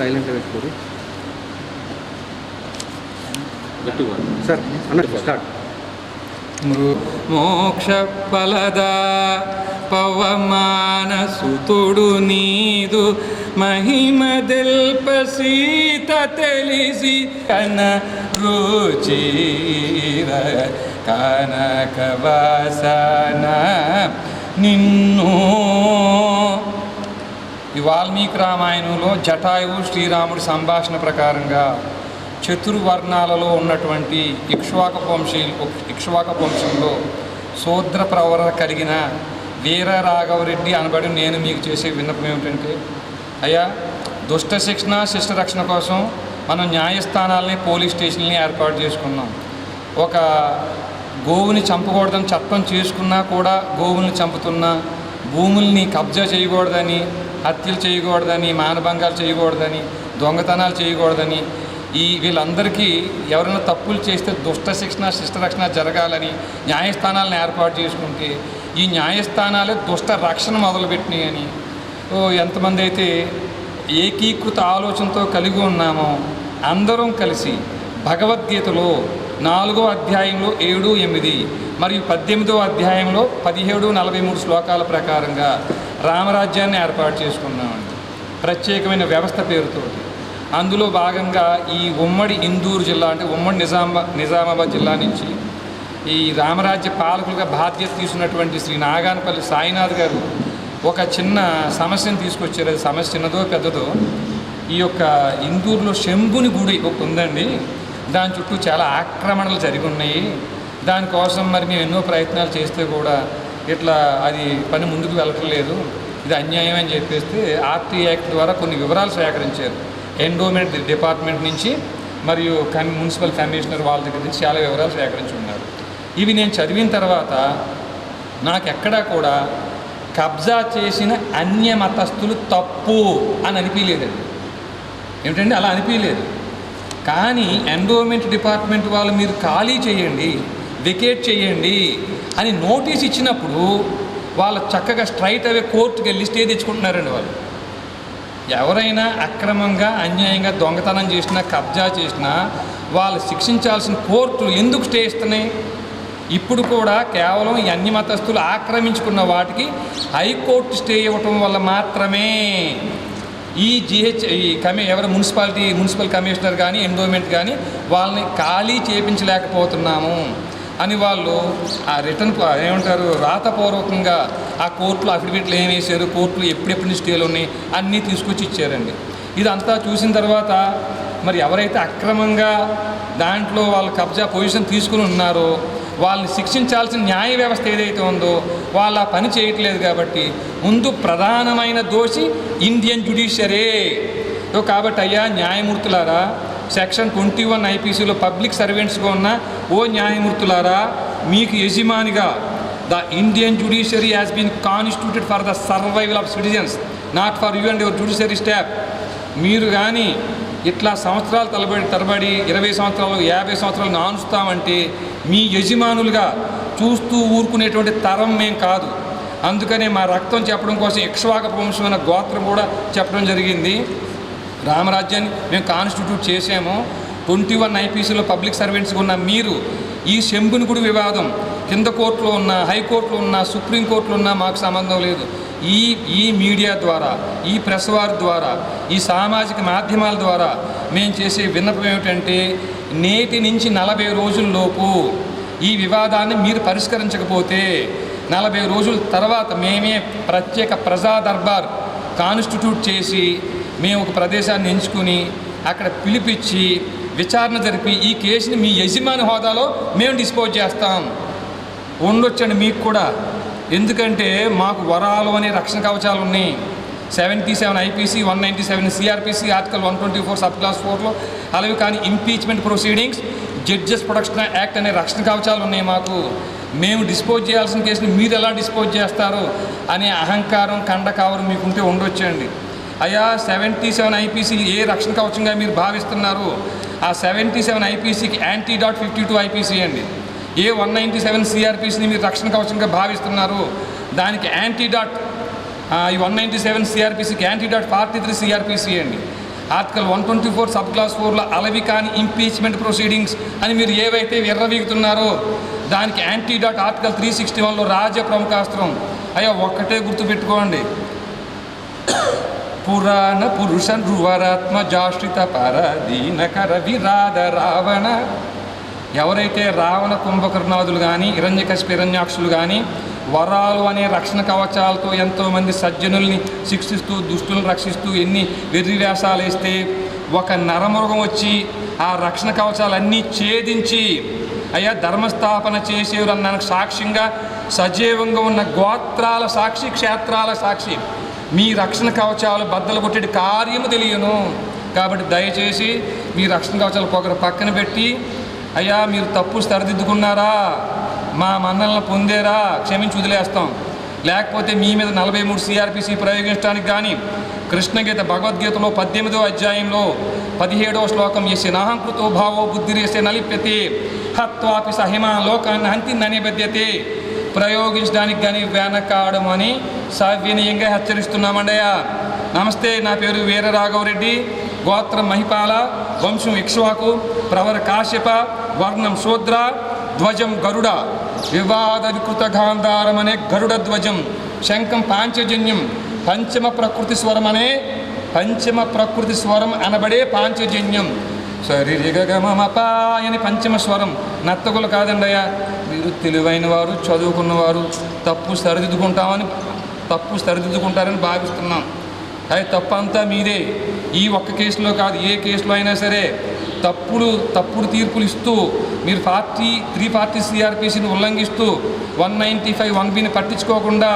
Silent పెట్టుకోరు. Sir అన్నట్టు start. మోక్ష ఫలద పవమాన సుతుడు నీదు మహిమ దెల్ప సీత తెలిసి కన రుచిర కనకవాసన నిన్ను ఈ వాల్మీకి రామాయణంలో జటాయువు శ్రీరాముడి సంభాషణ ప్రకారంగా చతుర్వర్ణాలలో ఉన్నటువంటి ఇక్ష్వాక వంశీ ఇక్ష్వాక వంశంలో శూద్ర ప్రవర కలిగిన వీర రాఘవరెడ్డి అనబడి నేను మీకు చేసే విన్నపం ఏమిటంటే అయ్యా దుష్ట శిక్షణ శిష్ట రక్షణ కోసం మనం న్యాయస్థానాలని పోలీస్ స్టేషన్లని ఏర్పాటు చేసుకున్నాం. ఒక గోవుని చంపకూడదని చట్టం చేసుకున్నా కూడా గోవుల్ని చంపుతున్నా భూముల్ని కబ్జా చేయకూడదని హత్యలు చేయకూడదని మానభంగాలు చేయకూడదని దొంగతనాలు చేయకూడదని ఈ వీళ్ళందరికీ ఎవరైనా తప్పులు చేస్తే దుష్ట శిక్షణ శిష్ట రక్షణ జరగాలని న్యాయస్థానాలను ఏర్పాటు చేసుకుంటే ఈ న్యాయస్థానాలే దుష్ట రక్షణ మొదలుపెట్టినాయని. ఓ ఎంతమంది అయితే ఏకీకృత ఆలోచనతో కలిగి ఉన్నామో అందరం కలిసి భగవద్గీతలో నాలుగో అధ్యాయంలో ఏడు ఎనిమిది మరియు పద్దెనిమిదో అధ్యాయంలో పదిహేడు నలభై మూడు శ్లోకాల ప్రకారంగా రామరాజ్యాన్ని ఏర్పాటు చేసుకున్నామండి. ప్రత్యేకమైన వ్యవస్థ పేరుతో అందులో భాగంగా ఈ ఉమ్మడి ఇందూరు జిల్లా అంటే ఉమ్మడి నిజామా నిజామాబాద్ జిల్లా నుంచి ఈ రామరాజ్య పాలకులుగా బాధ్యత తీసుకున్నటువంటి శ్రీ నాగానపల్లి సాయినాథ్ గారు ఒక చిన్న సమస్యను తీసుకొచ్చారు. అది సమస్య చిన్నదో పెద్దదో. ఈ యొక్క ఇందూరులో శంభుని గుడి ఒకటి ఉందండి. దాని చుట్టూ చాలా ఆక్రమణలు జరిగి ఉన్నాయి. దానికోసం మరి మేము ఎన్నో ప్రయత్నాలు చేస్తే కూడా ఇట్లా అది పని ముందుకు వెళ్ళట్లేదు. ఇది అన్యాయం అని చెప్పేస్తే ఆర్టీ యాక్ట్ ద్వారా కొన్ని వివరాలు సేకరించారు. ఎండోమెంట్ డిపార్ట్మెంట్ నుంచి మరియు కమి మున్సిపల్ కమిషనర్ వాళ్ళ దగ్గర నుంచి చాలా వివరాలు సేకరించి ఉన్నారు. ఇవి నేను చదివిన తర్వాత నాకు ఎక్కడా కూడా కబ్జా చేసిన అన్య మతస్థులు తప్పు అని అనిపించలేదండి ఏమిటండి? అలా అనిపించలేదు కానీ ఎండోమెంట్ డిపార్ట్మెంట్ వాళ్ళు మీరు ఖాళీ చేయండి. వెకేట్ చేయండి అని నోటీస్ ఇచ్చినప్పుడు వాళ్ళు చక్కగా స్ట్రైట్ అవే కోర్టుకి వెళ్ళి స్టే తెచ్చుకుంటున్నారండి వాళ్ళు. ఎవరైనా అక్రమంగా అన్యాయంగా దొంగతనం చేసినా కబ్జా చేసినా వాళ్ళు శిక్షించాల్సిన కోర్టులు ఎందుకు స్టే ఇస్తున్నాయి? ఇప్పుడు కూడా కేవలం ఈ అన్ని మతస్థులు ఆక్రమించుకున్న వాటికి హైకోర్టు స్టే ఇవ్వటం వల్ల మాత్రమే ఈ జిహెచ్ ఈ కమి ఎవరు మున్సిపాలిటీ మున్సిపల్ కమిషనర్ కానీ ఎండోమెంట్ కానీ వాళ్ళని ఖాళీ చేయించలేకపోతున్నాము అని వాళ్ళు ఆ రిటర్న్ ఏమంటారు రాతపూర్వకంగా ఆ కోర్టులో అఫిడవిట్లు ఏం వేశారు కోర్టులు ఎప్పుడెప్పుడు స్టేలు ఉన్నాయి అన్నీ తీసుకొచ్చి ఇచ్చారండి. ఇదంతా చూసిన తర్వాత మరి ఎవరైతే అక్రమంగా దాంట్లో వాళ్ళు కబ్జా పొజిషన్ తీసుకుని ఉన్నారో వాళ్ళని శిక్షించాల్సిన న్యాయ వ్యవస్థ ఏదైతే ఉందో వాళ్ళు ఆ పని చేయట్లేదు కాబట్టి ముందు ప్రధానమైన దోషి ఇండియన్ జుడిషియరే కాబట్టి అయ్యా న్యాయమూర్తులారా సెక్షన్ ట్వంటీ వన్ ఐపీసీలో పబ్లిక్ సర్వెంట్స్గా ఉన్న ఓ న్యాయమూర్తులారా మీకు యజమానిగా the Indian judiciary has been constituted for the survival of citizens not for you and your judiciary staff. మీరు కానీ ఇట్లా సంవత్సరాలు తలబడి తరబడి ఇరవై సంవత్సరాలు యాభై సంవత్సరాలు నానుస్తామంటే మీ యజమానులుగా చూస్తూ ఊరుకునేటువంటి తరం మేం కాదు. అందుకనే మా రక్తం చెప్పడం కోసం ఇక్ష్వాక వంశమైన గోత్రం కూడా చెప్పడం జరిగింది. రామరాజ్యాన్ని మేము కాన్స్టిట్యూట్ చేసాము ట్వంటీ వన్ ఐపీసీలో పబ్లిక్ సర్వెంట్స్గా ఉన్న మీరు ఈ శంభుని గుడి వివాదం కింద కోర్టులో ఉన్న హైకోర్టులో ఉన్న సుప్రీంకోర్టులో ఉన్న మాకు సంబంధం లేదు. ఈ ఈ మీడియా ద్వారా ఈ ప్రెస్ వార్ ద్వారా ఈ సామాజిక మాధ్యమాల ద్వారా మేము చేసే విన్నపం ఏమిటంటే నేటి నుంచి నలభై రోజుల్లోపు ఈ వివాదాన్ని మీరు పరిష్కరించకపోతే నలభై రోజుల తర్వాత మేమే ప్రత్యేక ప్రజా దర్బార్ కాన్స్టిట్యూట్ చేసి మేము ఒక ప్రదేశాన్ని ఎంచుకుని అక్కడ పిలిపించి విచారణ జరిపి ఈ కేసుని మీ యజమాని హోదాలో మేము డిస్పోజ్ చేస్తాం. ఉండొచ్చండి మీకు కూడా. ఎందుకంటే మాకు వరాలు అనే రక్షణ కవచాలు ఉన్నాయి. Seventy seven IPC one ninety seven CrPC article one twenty four sub clause ఫోర్లో అలాగే కానీ impeachment proceedings judges protection act అనే రక్షణ కవచాలు ఉన్నాయి మాకు. మేము డిస్పోజ్ చేయాల్సిన కేసుని మీరు ఎలా డిస్పోజ్ చేస్తారు అనే అహంకారం కండకావరం మీకుంటే ఉండొచ్చండి. అయ్యా సెవెంటీ సెవెన్ ఐపీసీ ఏ రక్షణ కవచంగా మీరు భావిస్తున్నారు? ఆ seventy seven ఐపీసీకి anti dot fifty two IPC అండి. ఏ వన్ నైంటీ సెవెన్ సిఆర్పిసిని మీరు రక్షణ కవచంగా భావిస్తున్నారు? దానికి యాంటీ డాట్ ఈ one ninety seven సిఆర్పిసికి anti dot forty three CrPC అండి. Article one twenty four sub clause ఫోర్లో అలవి కాని ఇంపీచ్మెంట్ ప్రొసీడింగ్స్ అని మీరు ఏవైతే ఎర్రవీగుతున్నారో దానికి anti dot article three sixty వన్లో రాజ్య ప్రముఖాస్త్రం అయ్యా ఒక్కటే గుర్తుపెట్టుకోండి. పురాణ పురుష నృవరాత్మ జాశ్రిత పరదీనకర విరాధ రావణ. ఎవరైతే రావణ కుంభకర్ణాదులు కానీ హిరణ్యకశిప హిరణ్యాక్షులు కానీ వరాలు అనే రక్షణ కవచాలతో ఎంతోమంది సజ్జనుల్ని శిక్షిస్తూ దుష్టులను రక్షిస్తూ ఎన్ని వెర్రి వేషాలు వేస్తే ఒక నరమృగం వచ్చి ఆ రక్షణ కవచాలన్నీ ఛేదించి అయ్యా ధర్మస్థాపన చేసేవారు అన్నానికి సాక్ష్యంగా సజీవంగా ఉన్న గోత్రాల సాక్షి క్షేత్రాల సాక్షి. మీ రక్షణ కవచాలు బద్దలు కొట్టేటి కార్యము తెలియను. కాబట్టి దయచేసి మీ రక్షణ కవచాలు ఒకరు పక్కన పెట్టి అయ్యా మీరు తప్పు సరిదిద్దుకున్నారా? మా మన్నలను పొందేరా? క్షమించి వదిలేస్తాం. లేకపోతే మీ మీద నలభై మూడు సిఆర్పిసి ప్రయోగించడానికి కానీ కృష్ణగీత భగవద్గీతలో పద్దెనిమిదో అధ్యాయంలో పదిహేడో శ్లోకం ఎస్య నాహంకృతో భావో బుద్ధిరేసే నలిప్యతే హత్వాపి సహిమా లోకాన్ని హంతి ననిబద్యతే ప్రయోగించడానికి కానీ వెనకాడమని సవినయంగా హెచ్చరిస్తున్నామండయ్యా. నమస్తే నా పేరు వీర రాఘవరెడ్డి గోత్రం మహిపాల వంశం ఇక్ష్వాకు ప్రవర కాశ్యప వర్ణం శూద్ర ధ్వజం గరుడ. వివాదవికృత గాంధారం అనే గరుడ ధ్వజం శంఖం పాంచజన్యం పంచమ ప్రకృతి స్వరం అనే పంచమ ప్రకృతి స్వరం అనబడే పాంచజన్యం. సరిగమపా అని పంచమ స్వరం నత్తగులు కాదండయ్యా. మీరు తెలివైన వారు చదువుకున్నవారు తప్పు సరిదిద్దుకుంటామని తప్పు సరిదిద్దుకుంటారని భావిస్తున్నాం. అది తప్పు అంతా మీదే. ఈ ఒక్క కేసులో కాదు ఏ కేసులో అయినా సరే తప్పుడు తప్పుడు తీర్పులు ఇస్తూ మీరు పార్టీ త్రీ పార్టీ సిఆర్పిసిని ఉల్లంఘిస్తూ వన్ నైంటీ ఫైవ్ వన్ బిని పట్టించుకోకుండా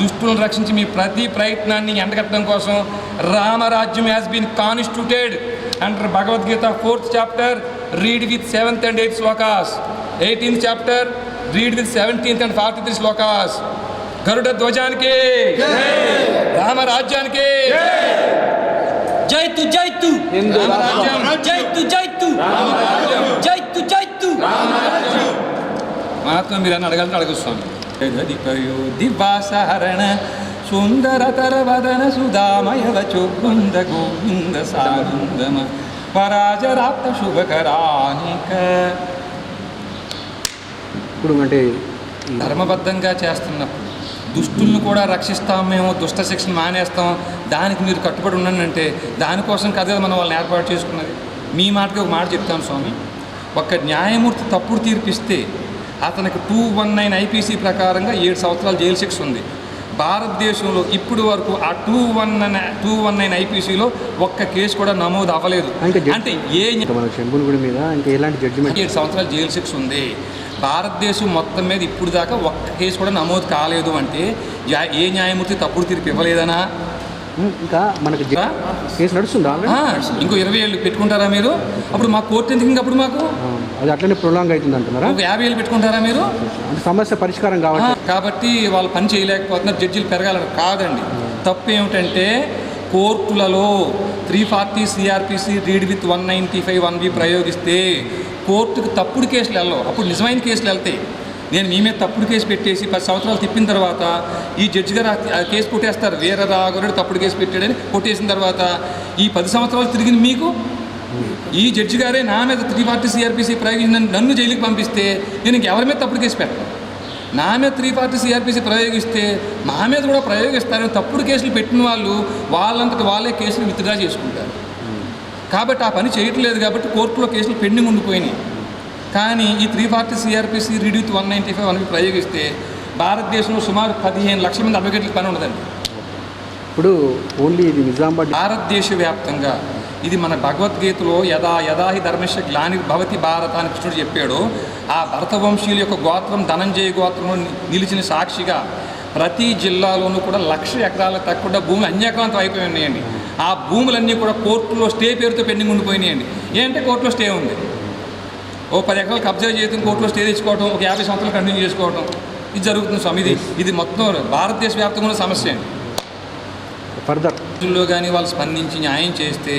దుష్టులను రక్షించి మీ ప్రతి ప్రయత్నాన్ని ఎండగట్టడం కోసం రామరాజ్యం has been constituted under Bhagavad Gita fourth chapter read with seventh and eighth shlokas. eighteenth chapter read with seventeenth and forty three shlokas Garuda ధ్వజానికి రామరాజ్యానికి Jaitu Jaitu రామరాజ్యం జైతు జైతు రామరాజ్యం జైతు జైతు మహాత్మ మీరు అని అడగాలని అడగొస్తాను జగదిపయో దివాసహరణ సుందరతర వదన సుధామయవ చోకుంద గోవింద సానందమ పరాజరాప్త శుభకరానిక ఇప్పుడు అంటే ధర్మబద్ధంగా చేస్తున్నప్పుడు దుష్టుల్ని కూడా రక్షిస్తాం మేము దుష్ట శిక్షణ మానేస్తాం దానికి మీరు కట్టుబడి ఉండండి అంటే దానికోసం కదా మనం వాళ్ళని ఏర్పాటు చేసుకున్నది. మీ మాటకి ఒక మాట చెప్తాను స్వామి. ఒక న్యాయమూర్తి తప్పుడు తీర్పిస్తే అతనికి టూ వన్ నైన్ ఐపీసీ ప్రకారంగా ఏడు సంవత్సరాల జైలు శిక్ష ఉంది. భారతదేశంలో ఇప్పుడు వరకు ఆ two one two one nine ఐపీసీలో ఒక్క కేసు కూడా నమోదు అవ్వలేదు. అంటే ఏ మీద ఇంకా ఎలాంటి జడ్జిమెంట్ ఏడు సంవత్సరాల జైలు శిక్ష ఉంది. భారతదేశం మొత్తం మీద ఇప్పుడు దాకా ఒక్క కేసు కూడా నమోదు కాలేదు అంటే ఏ న్యాయమూర్తి తప్పుడు తీర్పు ఇవ్వలేదనా? ఇంకా మనకి? కేసు నడుస్తుందా? ఇంకో ఇరవై ఏళ్ళు పెట్టుకుంటారా మీరు? అప్పుడు మా కోర్టు ఎందుకు ఇంకా అప్పుడు మాకు అది అట్లనే ప్రొలాంగ్ అవుతుంది అంటున్నారా? ఒక యాభై ఏళ్ళు పెట్టుకుంటారా మీరు? సమస్య పరిష్కారం కావచ్చు కాబట్టి వాళ్ళు పని చేయలేకపోతున్నారు జడ్జిలు పెరగాలని కాదండి. తప్పు ఏమిటంటే కోర్టులలో three forty CrPC read with one ninety five one B ప్రయోగిస్తే కోర్టుకు తప్పుడు కేసులు వెళ్ళవు. అప్పుడు నిజమైన కేసులు వెళ్తాయి. నేను మీ మీద తప్పుడు కేసు పెట్టేసి పది సంవత్సరాలు తిప్పిన తర్వాత ఈ జడ్జి గారు కేసు కొట్టేస్తారు. వేరే రాఘవుడు తప్పుడు కేసు పెట్టాడని కొట్టేసిన తర్వాత ఈ పది సంవత్సరాలు తిరిగిన మీకు? ఈ జడ్జి గారే నా మీద త్రీ ఫార్టీ సిఆర్పిసి ప్రయోగించిన నన్ను జైలుకి పంపిస్తే నేను ఇంకెవరి మీద తప్పుడు కేసు పెట్టను. నా మీద త్రీ ఫార్టీ సిఆర్పిసి ప్రయోగిస్తే మా మీద కూడా ప్రయోగిస్తారని తప్పుడు కేసులు పెట్టిన వాళ్ళు వాళ్ళంతటి వాళ్ళే కేసులు విత్డ్రా చేసుకుంటారు. కాబట్టి ఆ పని చేయట్లేదు కాబట్టి కోర్టులో కేసులు పెండింగ్ ఉండిపోయినాయి. కానీ ఈ three forty CrPC read with one ninety five అని ప్రయోగిస్తే భారతదేశంలో సుమారు పదిహేను లక్షల మంది అడ్వకేట్లకు పని ఉండదండి. ఇప్పుడు ఓన్లీ ఇది నిజామాబాద్ భారతదేశ వ్యాప్తంగా ఇది మన భగవద్గీతలో యథా యథాహి ధర్మశ గ్లాని భవతి భారత అని కృష్ణుడు చెప్పాడు. ఆ భరతవంశీయుల యొక్క గోత్రం ధనంజయ గోత్రంలో నిలిచిన సాక్షిగా ప్రతి జిల్లాలోనూ కూడా లక్ష ఎకరాల తక్కువ భూములు అన్యాక్రాంతం అయిపోయి ఉన్నాయండి. ఆ భూములన్నీ కూడా కోర్టులో స్టే పేరుతో పెండింగ్ ఉండిపోయినాయండి. ఏంటంటే కోర్టులో స్టే ఉంది. ఓ పది ఎకరాలు కబ్జా చేయడం కోర్టులో స్టే తెచ్చుకోవడం ఒక యాభై సంవత్సరాలు కంటిన్యూ చేసుకోవడం ఇది జరుగుతుంది స్వామి. ఇది ఇది మొత్తం భారతదేశ వ్యాప్తంగా ఉన్న సమస్య అండి. ఫర్దర్లో కానీ వాళ్ళు స్పందించి న్యాయం చేస్తే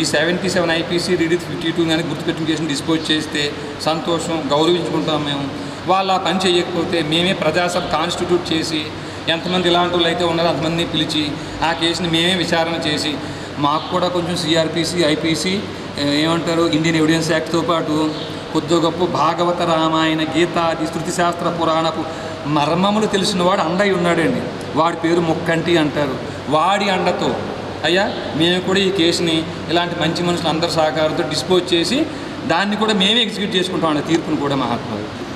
ఈ seventy seven IPC read with fifty two కానీ గుర్తుపెట్టిన కేసుని డిస్పోజ్ చేస్తే సంతోషం గౌరవించుకుంటాం మేము. వాళ్ళు ఆ పని చేయకపోతే మేమే ప్రజాసభ కాన్స్టిట్యూట్ చేసి ఎంతమంది ఇలాంటి వాళ్ళు అయితే ఉన్నారో అంతమందిని పిలిచి ఆ కేసుని మేమే విచారణ చేసి మాకు కూడా కొంచెం సిఆర్పిసి ఐపీసీ ఏమంటారు ఇండియన్ ఎవిడెన్స్ యాక్ట్తో పాటు కొద్ది గొప్ప భాగవత రామాయణ గీతాది శృతి శాస్త్ర పురాణపు మర్మములు తెలిసినవాడు అండై ఉన్నాడండి. వాడి పేరు ముక్కంటి అంటారు. వాడి అండతో అయ్యా మేము కూడా ఈ కేసుని ఇలాంటి మంచి మనుషులు అందరి సహకారంతో డిస్పోజ్ చేసి దాన్ని కూడా మేమే ఎగ్జిక్యూట్ చేసుకుంటాం తీర్పును కూడా మహాత్మా గారు.